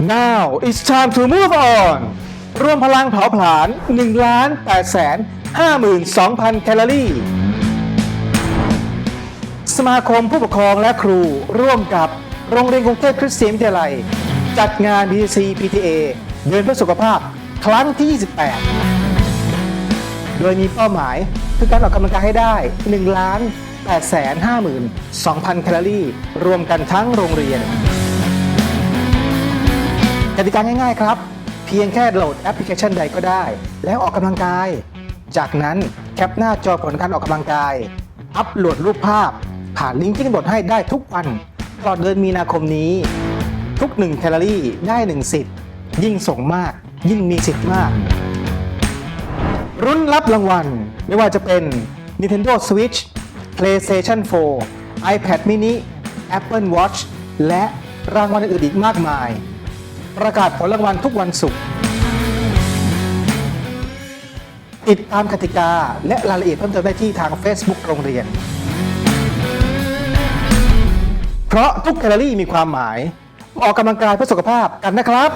Now it's time to move on รวมพลังเผาผลาญ1ล้าน8แสน52,000 แคลอรี่ สมาคมผู้ปกครองและครูร่วมกับโรงเรียนกรุงเทพคริสเตียนวิทยาลัย จัดงาน BC PTA เดินเพื่อสุขภาพครั้งที่ 28 โดยมีเป้าหมายคือการออกกำลังกายให้ได้ 1 ล้าน8แสน52,000 แคลอรี่ รวมกันทั้งโรงเรียน กติกาง่ายๆครับ เพียงแค่โหลดแอปพลิเคชันใดก็ได้ แล้วออกกำลังกาย จากนั้นแคปหน้าจอผลการออกกำลังกาย อัปโหลดรูปภาพ ผ่านลิงก์ที่กำหนดให้ได้ทุกวันตลอดเดือนมีนาคมนี้ ทุก 1 แคลอรี่ได้ 1 สิทธิ์ ยิ่งส่งมาก ยิ่งมีสิทธิ์มาก รุ่นรับรางวัล ไม่ว่าจะเป็น Nintendo Switch PlayStation 4 iPad mini Apple Watch และรางวัลอื่นอีกมากมาย ประกาศผลรางวัลทุกวันศุกร์ติดตามกติกาและรายละเอียดเพิ่มเติมได้ที่ทาง Facebook โรงเรียน เพราะทุกแคลอรี่มีความหมาย ออกกำลังกายเพื่อสุขภาพกันนะครับ